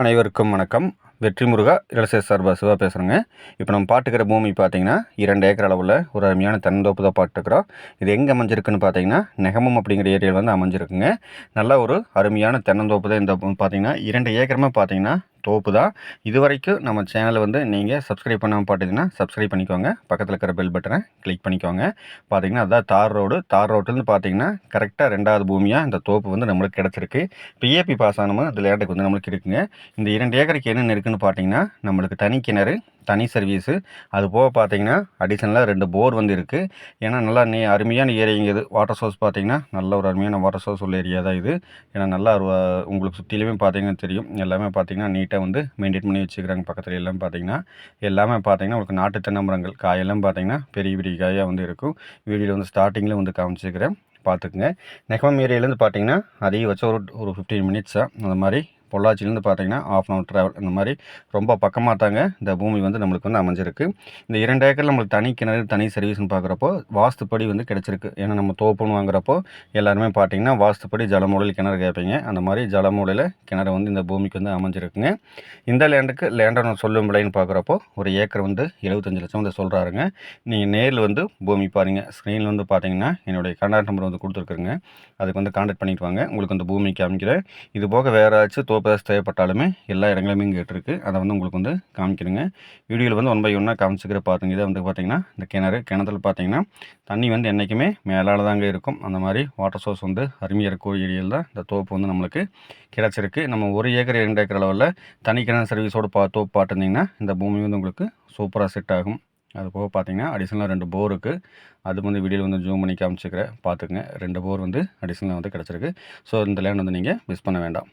அனைவருக்கும் வணக்கம். வெற்றி முருகா இளசே சார்பா சிவா பேசுகிறேங்க இப்போ நம்ம பாட்டுக்கிற பூமி பார்த்தீங்கன்னா இரண்டு ஏக்கர் அளவில் ஒரு அருமையான தென்னந்தோப்பு தான் பாட்டுக்கிறோம் இது எங்கே அமைஞ்சிருக்குன்னு பார்த்தீங்கன்னா நெகமம் அப்படிங்கிற ஏரியாவில் வந்து அமைஞ்சிருக்குங்க. நல்ல ஒரு அருமையான தென்னந்தோப்பு தான் இந்த பார்த்தீங்கன்னா இரண்டு ஏக்கரமே பார்த்தீங்கன்னா தோப்பு தான் இது வரைக்கும் நம்ம சேனலை வந்து நீங்கள் சப்ஸ்கிரைப் பண்ணாமல் பார்த்தீங்கன்னா சப்ஸ்கிரைப் பண்ணிக்கோங்க. பக்கத்தில் இருக்கிற பெல் பட்டனை கிளிக் பண்ணிக்கோங்க. பார்த்தீங்கன்னா அதுதான் தார் ரோடு. தார் ரோட்டிலேருந்து பார்த்தீங்கன்னா கரெக்டாக ரெண்டாவது பூமியாக இந்த தோப்பு வந்து நம்மளுக்கு கிடச்சிருக்கு. பிஏபி பாஸ் ஆனமும் அதில் லேண்டுக்கு வந்து நம்மளுக்கு இருக்குங்க. இந்த இரண்டு ஏக்கருக்கு என்னென்ன இருக்குன்னு பார்த்தீங்கன்னா நம்மளுக்கு தனி கிணறு தனி சர்வீஸு அது போக பார்த்தீங்கன்னா அடிஷனலாக ரெண்டு போர் வந்து இருக்குது ஏன்னா நல்லா நீ அருமையான ஏரியாங்க இது. வாட்டர் சோர்ஸ் பார்த்தீங்கன்னா நல்ல ஒரு அருமையான வாட்டர் சோர்ஸ் உள்ள ஏரியா தான் இது. ஏன்னா நல்லா உங்களுக்கு சுற்றிலுமே பார்த்தீங்கன்னா தெரியும். எல்லாமே பார்த்தீங்கன்னா நீட்டாக வந்து மெயின்டைன் பண்ணி வச்சுக்கிறாங்க பக்கத்தில் எல்லாம் பார்த்தீங்கன்னா. எல்லாமே பார்த்தீங்கன்னா உங்களுக்கு நாட்டு தென்னை மரங்கள் காயெல்லாம் பார்த்தீங்கன்னா பெரிய பெரிய காயாக வந்து இருக்கும். வீடியோவில் வந்து ஸ்டார்டிங்கில் வந்து காமிச்சிக்கிறேன். பார்த்துக்குங்க. நெகமம் ஏரியாலேருந்து பார்த்தீங்கன்னா அதிகபட்சம் ஒரு ஒரு ஃபிஃப்டீன் மினிட்ஸாக அந்த மாதிரி பொள்ளாச்சிலேருந்து பார்த்தீங்கன்னா ஆஃப் அன் அவர் ட்ராவல் இந்த மாதிரி ரொம்ப பக்கமாக தாங்க இந்த பூமி வந்து நம்மளுக்கு வந்து அமைஞ்சிருக்கு. இந்த இரண்டு ஏக்கரில் நம்மளுக்கு தனி கிணறு தனி சர்வீஸ்னு பார்க்குறப்போ வாஸ்துப்படி வந்து கிடச்சிருக்கு. ஏன்னா நம்ம தோப்புன்னு வாங்குறப்போ எல்லாருமே பார்த்தீங்கன்னா வாஸ்துப்படி ஜலமூலையில் கிணறு கேட்பீங்க. அந்த மாதிரி ஜலமூலையில் கிணறு வந்து இந்த பூமிக்கு வந்து அமைஞ்சிருக்குங்க. இந்த லேண்டுக்கு லேண்டை சொல்லும் விலைன்னு பார்க்குறப்போ ஒரு ஏக்கர் வந்து எழுபத்தஞ்சு லட்சம் வந்து சொல்கிறாருங்க நீங்கள் நேரில் வந்து பூமி பாருங்கள் ஸ்க்ரீனில் வந்து பார்த்தீங்கன்னா என்னுடைய கான்டாக்ட் நம்பர் வந்து கொடுத்துருக்குறேங்க அதுக்கு வந்து கான்டாக்ட் பண்ணிட்டு வாங்க. உங்களுக்கு அந்த பூமி காமிக்கிறேன் இது போக வேறு எவ்வளோ பேர் தேவைப்பட்டாலுமே எல்லா இடங்களுமே இங்கே இருக்குது அதை வந்து உங்களுக்கு வந்து காமிக்கிறேங்க. வீடியோவில் வந்து ஒன் பை ஒன்னாக காமிச்சிக்கிற பார்த்துங்க இதை வந்து பார்த்திங்கன்னா இந்த கிணறு கிணத்துல பார்த்தீங்கன்னா தண்ணி வந்து என்றைக்குமே மேலால் தாங்க இருக்கும். அந்த மாதிரி வாட்டர் சோர்ஸ் வந்து அருமையாக இருக்கும். ஏரியாவில் தான் இந்த தோப்பு வந்து நம்மளுக்கு கிடச்சிருக்கு. நம்ம ஒரு ஏக்கர் ரெண்டு ஏக்கர் அளவில் தனி கிணறு சர்வீஸோடு பா தோப்பு பார்த்துருந்திங்கன்னா இந்த பூமி வந்து உங்களுக்கு சூப்பராக செட் ஆகும். அது போக பார்த்தீங்கன்னா அடிஷனலாக ரெண்டு போர் இருக்குது அது வந்து வீடியோவில் வந்து ஜூம் பண்ணி காமிச்சிக்கிறேன் பார்த்துக்குங்க ரெண்டு போர் வந்து அடிஷனலாக வந்து கிடச்சிருக்கு. ஸோ இந்த லேண்ட் வந்து நீங்கள் மிஸ் பண்ண வேண்டாம்.